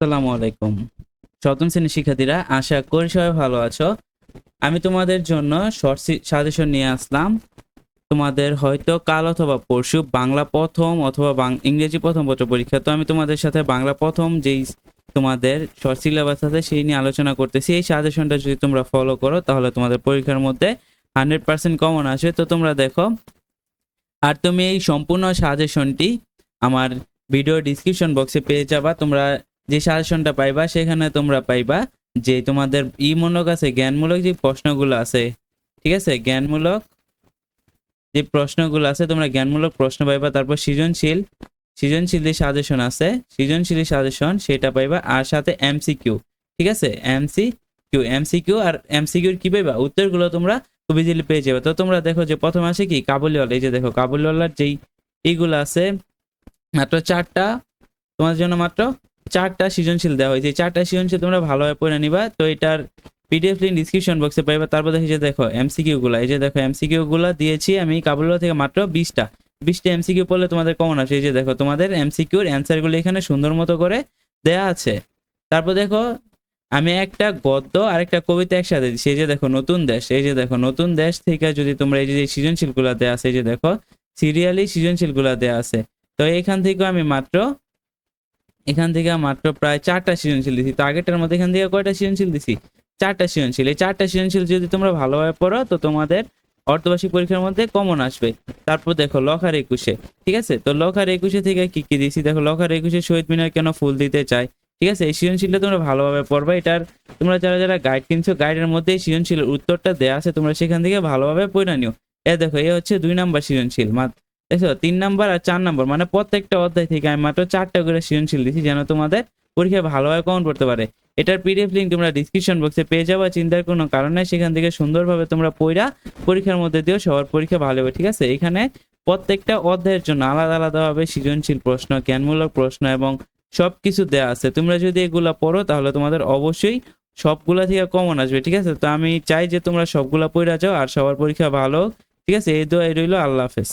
আসসালামু আলাইকুম। সপ্তম শ্রেণির শিক্ষার্থীরা, আশা করি সবাই ভালো আছো। আমি তোমাদের জন্য শর্ট সাজেশন নিয়ে আসলাম। তোমাদের হয়তো কাল অথবা পরশু বাংলা প্রথম অথবা ইংরেজি প্রথম পত্র পরীক্ষা, তো আমি তোমাদের সাথে বাংলা প্রথম যেই তোমাদের শর্ট সিলেবাস আছে সেই নিয়ে আলোচনা করতেছি। এই সাজেশনটা যদি তোমরা ফলো করো, তাহলে তোমাদের পরীক্ষার মধ্যে হান্ড্রেড পার্সেন্ট কমন আসবে। তো তোমরা দেখো। আর তুমি এই সম্পূর্ণ সাজেশনটি আমার ভিডিও ডিসক্রিপশন বক্সে পেয়ে যাবা। তোমরা যে সাজেশনটা পাইবা, সেখানে তোমরা পাইবা যে তোমাদের ই মূলক আছে, জ্ঞানমূলক যে প্রশ্নগুলো আছে, ঠিক আছে? জ্ঞানমূলক যে প্রশ্নগুলো আছে, তোমরা জ্ঞানমূলক প্রশ্ন পাইবা, তারপর সৃজনশীল সৃজনশীল যে সাজেশন আছে, সৃজনশীল সাজেশন সেটা পাইবা, আর সাথে এমসিকিউ ঠিক আছে? এমসি কিউ এমসিকিউ আর এমসিকিউর কি পাইবা? উত্তরগুলো তোমরা খুব ইজিলি পেয়ে যাবে। তো তোমরা দেখো যে প্রথম আসে কি? কাবুলিওয়ালা, এই যে দেখো, কাবুলিওয়ালার যেই, এইগুলো আছে, মাত্র চারটা তোমার জন্য মাত্র চারটা সৃজনশীল দেওয়া হয়েছে। এই চারটা সৃজনশীল তোমরা ভালোভাবে পড়ে নিবা। তো এটার পিডিএফ লিঙ্ক ডিসক্রিপশন বক্সে পাইবা। তারপর যে দেখো এমসিকিউ গুলা। এই যে দেখো এমসিকিউ গুলা দিয়েছি আমি কাবুলিওয়ালা থেকে মাত্র বিশটা। বিশটা এমসিকিউ পড়লে তোমাদের কমন আসে। এই যে দেখো তোমাদের এমসিকিউর অ্যান্সারগুলো এখানে সুন্দর মতো করে দেয়া আছে। তারপর দেখো আমি একটা গদ্য আর একটা কবিতা একসাথে দিচ্ছি। এই যে দেখো নতুন দেশ। এই যে দেখো নতুন দেশ থেকে যদি তোমরা এই যে সৃজনশীলগুলা দেওয়া আছে, এই যে দেখো সিরিয়ালি সৃজনশীলগুলা দেওয়া আছে। তো এখান থেকে আমি মাত্র এখান থেকে মাত্র প্রায় চারটা সৃজনশীল দিছি। তো আগেরটার মধ্যে এখান থেকে কয়টা সৃজনশীল দিছি? চারটা সৃজনশীল। এই চারটা সৃজনশীল যদি তোমরা ভালোভাবে পড়ো, তো তোমাদের অর্ধবার্ষিক পরীক্ষার মধ্যে কমন আসবে। তারপর দেখো, লখার একুশে, ঠিক আছে? তো লখার একুশে থেকে কি কি দিছি? দেখো, লখার একুশে শহীদ মিনার কেন ফুল দিতে চায়? ঠিক আছে? এই সৃজনশীলটা তোমরা ভালোভাবে পড়বে। এটার তোমরা যারা যারা গাইড কিনছো গাইডের মধ্যে এই সৃজনশীলের উত্তরটা দেওয়া আছে, তোমরা সেখান থেকে ভালোভাবে পড়ে নিও। এ দেখো, এ হচ্ছে দুই নাম্বার সৃজনশীল। মাত্র দেখছ? তিন নাম্বার আর চার নাম্বার মানে প্রত্যেকটা অধ্যায় থেকে আমি মাত্র চারটা করে সৃজনশীল দিছি যেন তোমাদের পরীক্ষায় ভালোভাবে কমন পড়তে পারে। এটার পিডিএফ লিঙ্ক তোমরা ডিসক্রিপশন বক্সে পেয়ে যাবা, চিন্তার কোনো কারণ নাই, সেখান থেকে সুন্দরভাবে তোমরা পড়া পরীক্ষার মধ্যে দিও, সবার পরীক্ষা ভালো হবে, ঠিক আছে? এখানে প্রত্যেকটা অধ্যায়ের জন্য আলাদা আলাদাভাবে সৃজনশীল প্রশ্ন, জ্ঞানমূলক প্রশ্ন এবং সব কিছু দেওয়া আছে। তোমরা যদি এগুলা পড়ো, তাহলে তোমাদের অবশ্যই সবগুলা থেকে কমন আসবে, ঠিক আছে? তো আমি চাই যে তোমরা সবগুলা পড়া যাও আর সবার পরীক্ষা ভালো। ঠিক আছে? এই দোয়া রইল, আল্লাহ হাফেজ।